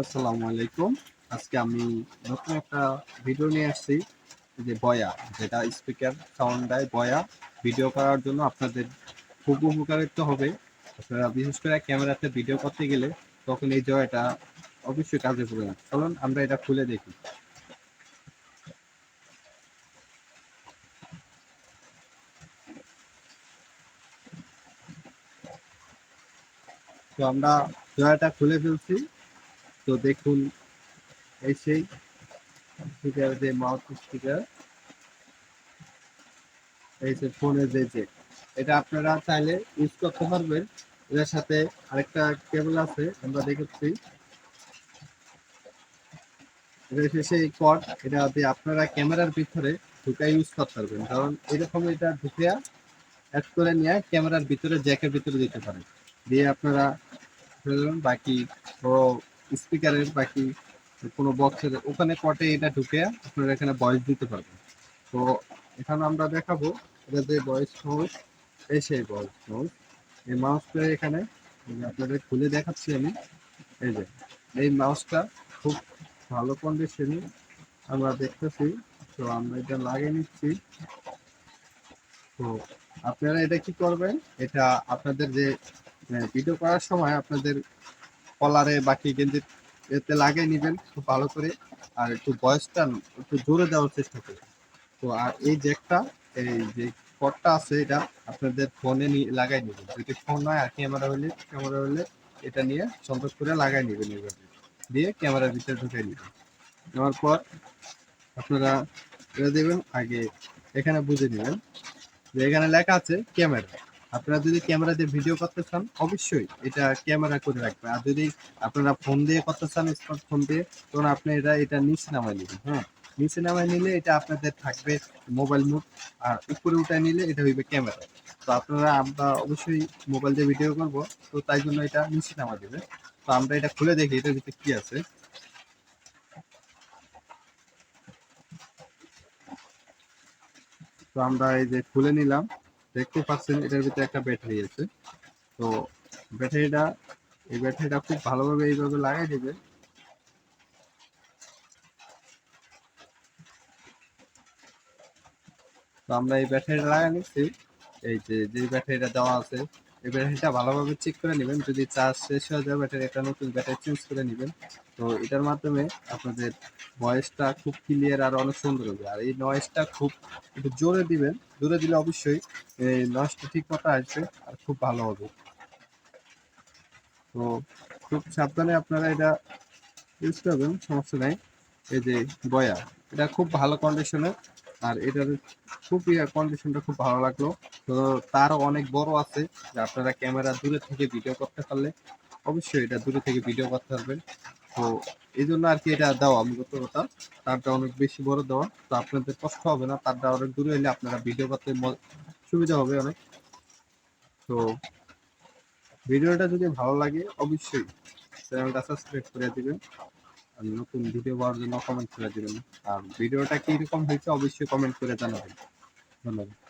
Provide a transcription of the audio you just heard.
আসসালামু আলাইকুম। আজকে আমি নতুন একটা ভিডিও নিয়ে আসছি, যে বয়া, যেটা স্পিকার সাউন্ড দেয় বয়া। ভিডিও করার জন্য আপনাদের খুব উপকারিত হবে। আপনারা বিশেষ করে ক্যামেরাতে ভিডিও করতে গেলে তখন এই জয়টা অবশ্যই কাজে পড়বে না। চলুন, আমরা এটা খুলে দেখি। তো আমরা জয়াটা খুলে ফেলছি। তো দেখুন, এই সেই স্পিকার যে মাউথ স্পিকার এই যে ফোনের যে যে এটা আপনারা চাইলে ইউজ করতে পারবেন। এটার সাথে আরেকটা কেবল আছে, আমরা দেখেছি। সেই কর্ড এটা দিয়ে আপনারা ক্যামেরার ভিতরে ঢুকে ইউজ করতে পারবেন। কারণ এরকম এটা ঢুকে অ্যাড করে নিয়ে ক্যামেরার ভিতরে জ্যাকের ভিতরে দিতে পারেন। দিয়ে আপনারা বাকি স্পিকারের বাকি কোনো বক্সের ওখানে কটে এটা ঢুকে আপনারা এখানে ভয়েস দিতে পারবেন। তো এখানে আমরা দেখাবো এটা যে ভয়েস মাউস এই সেই ভয়েস এই মাউসটা এখানে আপনাদের খুলে দেখাচ্ছি আমি। এই যে, এই মাউসটা খুব ভালো কন্ডিশনে আমরা দেখতেছি। তো আমরা এটা লাগিয়ে নিচ্ছি। তো আপনারা এটা কি করবেন? এটা আপনাদের যে ভিডিও করার সময় আপনাদের কলারে বাকি গেঞ্জি এতে লাগিয়ে নেবেন খুব ভালো করে, আর একটু বয়সটা একটু জোরে দেওয়ার চেষ্টা করবেন তো আর এই জ্যাকটা, এই যে কটটা আছে এটা আপনাদের ফোনে নিয়ে লাগাই নেবেন। যদি ফোন নয় আর ক্যামেরা হলে ক্যামেরা হলে এটা নিয়ে সন্তোষ করে লাগাই নেবেন এইভাবে দিয়ে ক্যামেরার ভিতরে ঢুকে নেবেন। নেওয়ার পর আপনারা এটা দেবেন, আগে এখানে বুঝে নেবেন যে এখানে লেখা আছে ক্যামেরা। আপনারা যদি ক্যামেরা দিয়ে ভিডিও করতে চান, অবশ্যই এটা ক্যামেরা করে রাখবেন আর যদি আপনারা ফোন দিয়ে করতে চান স্মার্টফোন দিয়ে, তখন আপনি এটা এটা নিচে নামাই নেবেন হ্যাঁ? নিচে নামাই নিলে এটা আপনাদের থাকবে মোবাইল মুড আর উপরে উঠায় নিলে এটা হইবে ক্যামেরা। তো আপনারা, আমরা অবশ্যই মোবাইল দিয়ে ভিডিও করব, তো তাই জন্য এটা নিচে নামা দেবে। তো আমরা এটা খুলে দেখি, এটার ভিতরে কি আছে। তো আমরা এই যে খুলে নিলাম। দেখতে পাচ্ছেন এটার ভিতরে একটা ব্যাটারি আছে। তো ব্যাটারিটা, এই ব্যাটারিটা খুব ভালোভাবে এইভাবে লাগাই দেবে। তো আমরা এই ব্যাটারিটা লাগাই নিচ্ছি। এই যে যে ব্যাটারিটা দেওয়া আছে এই ব্যাটারিটা ভালোভাবে চেক করে নেবেন। যদি চার্জ শেষ হয়ে যায় ব্যাটারি একটা নতুন ব্যাটারি চেঞ্জ করে নেবেন। তো এটার মাধ্যমে আপনাদের ভয়েসটা খুব ক্লিয়ার আর অনেক সুন্দর হবে। আর এই নয়েজটা খুব একটু জোরে দিবেন। জোরে দিলে অবশ্যই এই নয়েজটা ঠিক মতো আসবে আর খুব ভালো হবে। তো খুব সাবধানে আপনারা এটা ইউজ করবেন, সমস্যা নাই। এই যে বয়া এটা খুব ভালো কন্ডিশনের আর এটার খুব কন্ডিশনটা খুব ভালো লাগল। তো তারও অনেক বড় আছে, যে আপনারা ক্যামেরা দূরে থেকে ভিডিও করতে পারলে অবশ্যই এটা দূরে থেকে ভিডিও করতে পারবেন। তো এই জন্য আর কি এটা দেওয়া মূলত কথা। তারটা অনেক বেশি বড় দেওয়া, তো আপনাদের কষ্ট হবে না, তারটা অনেক দূরে হলে আপনারা ভিডিও করতে সুবিধা হবে অনেক। তো ভিডিওটা যদি ভালো লাগে, অবশ্যই চ্যানেলটা সাবস্ক্রাইব করে দিবেন। নতুন ভিডিও পাওয়ার জন্য কমেন্ট করে দিবেন। আর ভিডিওটা কীরকম হয়েছে অবশ্যই কমেন্ট করে জানাবেন। ধন্যবাদ।